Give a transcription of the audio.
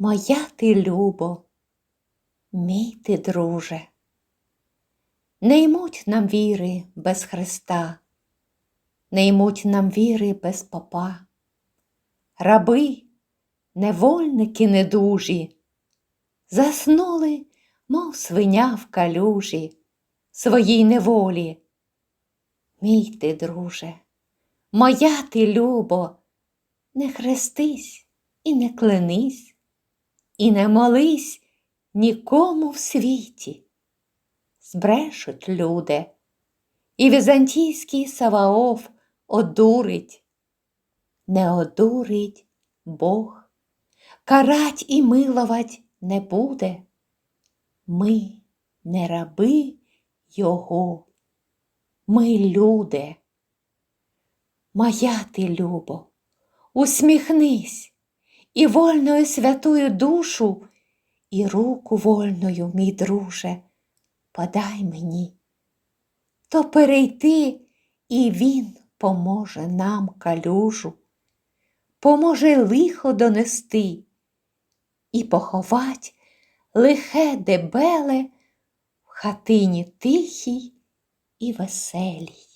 моя ти любо, мій ти друже. Не ймуть нам віри без Христа, не ймуть нам віри без попа. Раби, невольники недужі, заснули, мов свиня в калюжі, своїй неволі. Мій ти, друже, моя ти любо, не хрестись і не клянись, і не молись нікому в світі. Збрешуть люди, і візантійський Саваоф одурить, не одурить Бог, карать і миловать не буде. Ми не раби Його, ми люди. Моя ти, любо, усміхнись і вольною святую душу, і руку вольною, мій друже, подай мені, то перейти, і він поможе нам калюжу, поможе лихо донести і поховать лихе дебеле в хатині тихій і веселій.